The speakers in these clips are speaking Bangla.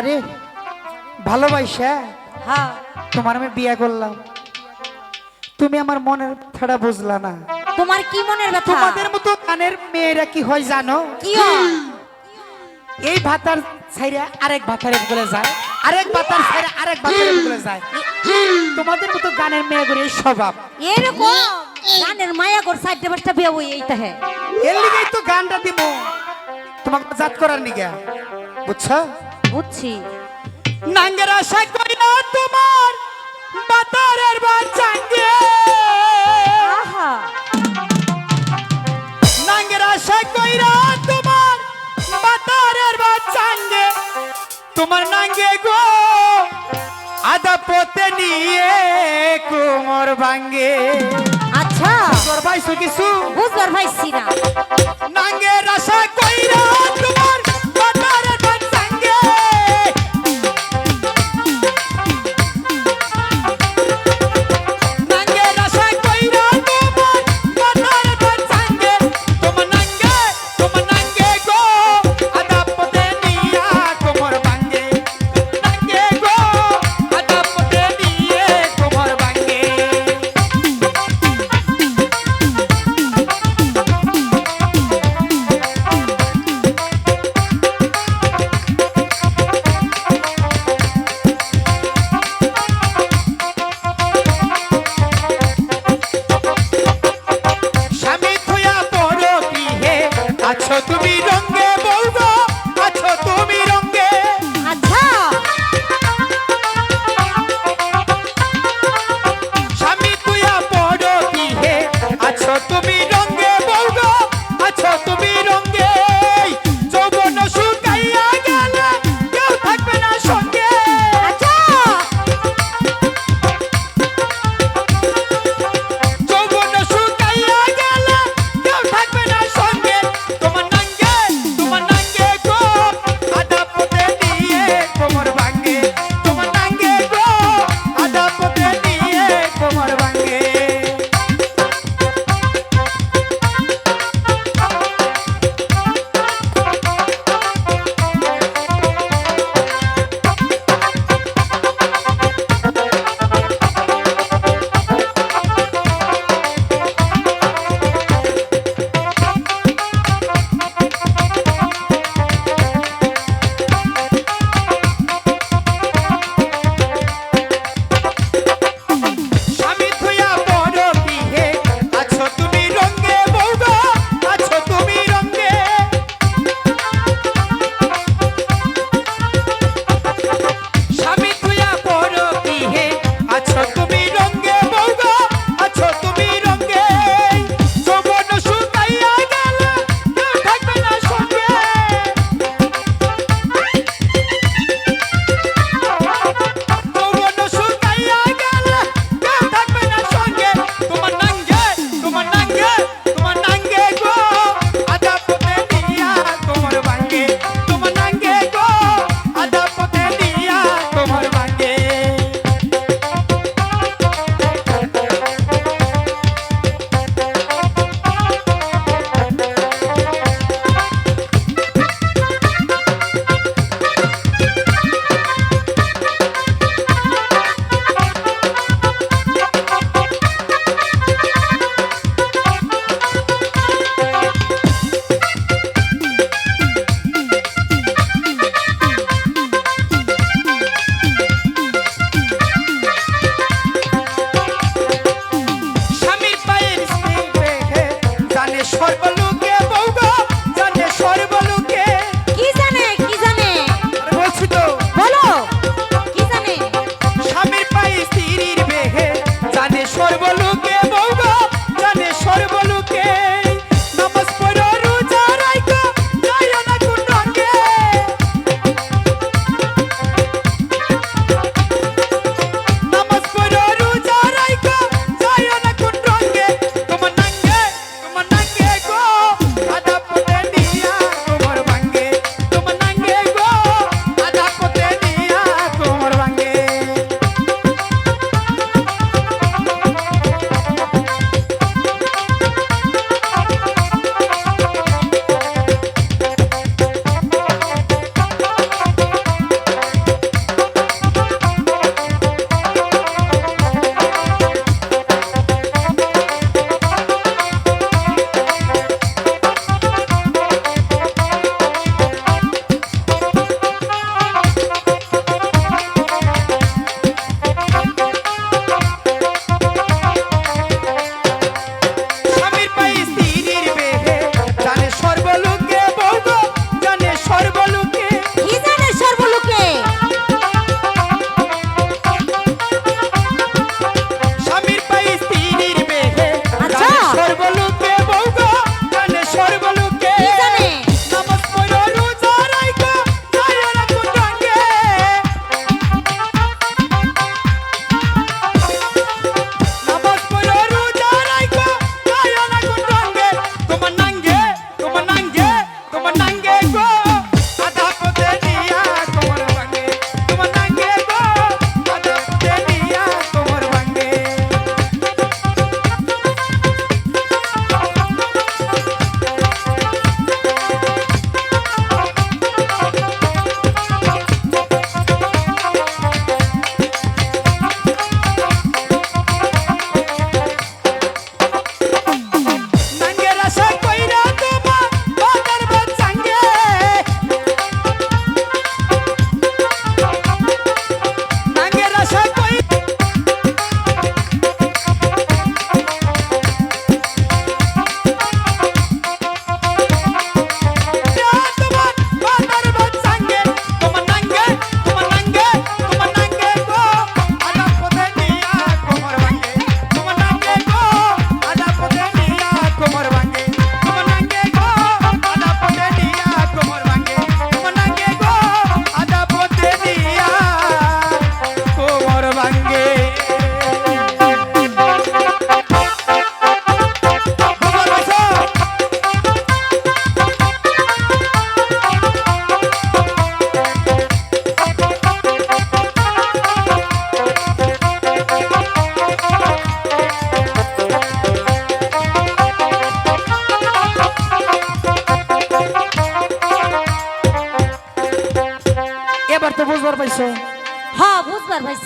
যারে ভালোবাসা? হ্যাঁ। তোমার আমি বিয়ে করলাম। তুমি আমার মনের থাড়া বুঝলা না। তোমার কি মনের ব্যথা? তোমাদের মতো গানের মেয়েরা কি হয় জানো? কি এই ভাতার ছাইরা আরেক ভাতারে বলে যায়। আরেক ভাতার ছাইরা আরেক ভাতারে বলে যায়। তোমাদের মতো গানের মেয়েগুলো এই স্বভাব। এরকম? গানের মায়া কর সাইডে পাঁচটা বিয়ে বই এইটা হ্যাঁ এর লিগেই তো গানটা দিব তোমাকে জাত করার নিগা বুঝছ? বুঝছি। নাঙ্গের আশা না তোমার বাতারের বাচ্চাঙ্গে আহা। নাঙ্গের আশা করি না তোমার বাতারের বাচ্চাঙ্গে তোমার নাঙ্গে গো আদা পথে নিয়ে কোমর ভাঙ্গে। আচ্ছা। তোর ভাইছো কিছু? বুঝবার পাইছি না। নাঙ্গের আশা না তোমার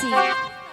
你